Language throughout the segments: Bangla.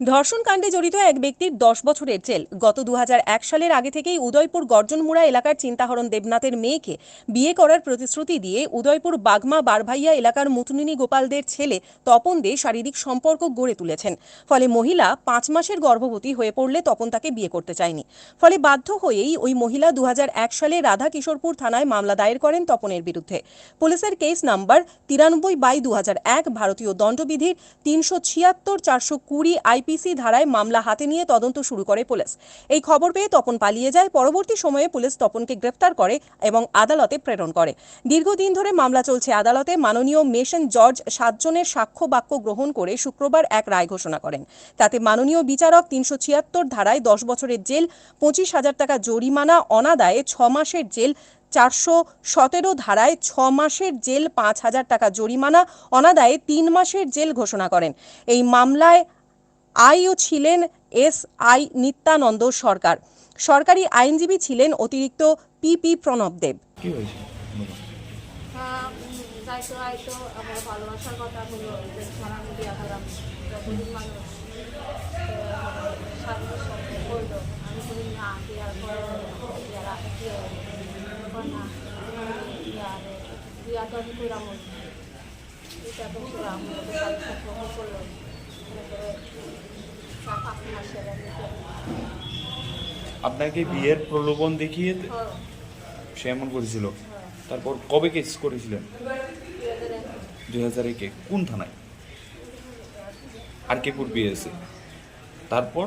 ধর্ষণ কাণ্ডে জড়িত এক ব্যক্তির দশ বছরের জেল। গত দু হাজার এক সালের আগে থেকেই উদয়পুর গর্জনমুড়া এলাকার চিন্তাহরণ দেবনাথের মেয়েকে বিয়ে করার প্রতিশ্রুতি দিয়ে উদয়পুর বাগমা বারভাইয়া এলাকার মুতুনিনী গোপালদের ছেলে তপন দে শারীরিক সম্পর্ক গড়ে তুলেছেন। ফলে মহিলা পাঁচ মাসের গর্ভবতী হয়ে পড়লে তপন তাকে বিয়ে করতে চায়নি। ফলে বাধ্য হয়েই ওই মহিলা দু হাজার এক সালে রাধা কিশোরপুর থানায় মামলা দায়ের করেন তপনের বিরুদ্ধে। পুলিশের কেস নাম্বার তিরানব্বই বাই দু হাজার এক ভারতীয় দণ্ডবিধির তিনশো ছিয়াত্তর চারশো কুড়ি আইপিসি ধারায় মামলা হাতে নিয়ে তদন্ত শুরু করে পুলিশ। এই খবর পেয়ে তপন পালিয়ে যায়। পরবর্তী সময়ে পুলিশ তপনকে গ্রেফতার করে এবং আদালতে প্রেরণ করে। দীর্ঘদিন ধরে মামলা চলছে আদালতে। মাননীয় মেশন জর্জ সাতজনের সাক্ষ্য বাক্য গ্রহণ করে শুক্রবার এক রায় ঘোষণা করেন। তাতে মাননীয় বিচারক তিনশো ছিয়াত্তর ধারায় দশ বছরের জেল, পঁচিশ হাজার টাকা জরিমানা, অনাদায়ে ছ মাসের জেল, চারশো সতেরো ধারায় ছ মাসের জেল, পাঁচ হাজার টাকা জরিমানা, অনাদায়ে তিন মাসের জেল ঘোষণা করেন। এই মামলায় আইও ছিলেন এস আই নিত্যানন্দ সরকার। সরকারি আইনজীবী ছিলেন অতিরিক্ত পিপি প্রণব দেব। যাইতো আইতো আমার ভালোবাসার কথা হলো যে সারা মিডিয়া করাম যতদিন মানুষ স্বাধীন সঙ্গে করল আমি বলি না বিয়ার পরে বিয়ার আগে কি হবে তখন না বিয়ার বিয়া তো আমি কইরাম এটা তো কইরাম স্বাধীন সম্পর্ক করল তারপরে চার পাঁচ মাসের আমি আপনাকে বিয়ের প্রলোভন দেখিয়ে সে এমন করেছিল। তারপর কবে কেস করেছিলেন? দুই হাজার এক। কোন থানায়? আর কে কোট বিয়েছে তারপর?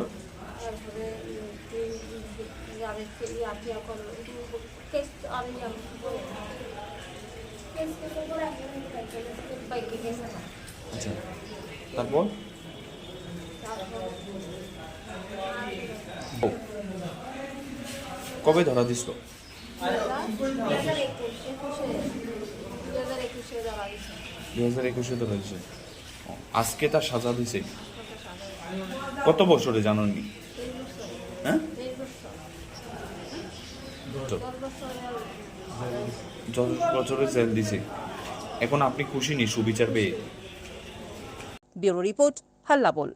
তারপরে? আরেককে কবে ধরা দিছিল দুই হাজার একুশে আজকে তার সাজা দিছে? কত বছরে জানেননি হ্যাঁ? বছরে জেল দিছে। এখন আপনি খুশি নি সুবিচার পেয়ে? ব্যুরো রিপোর্ট হাল্লা বল।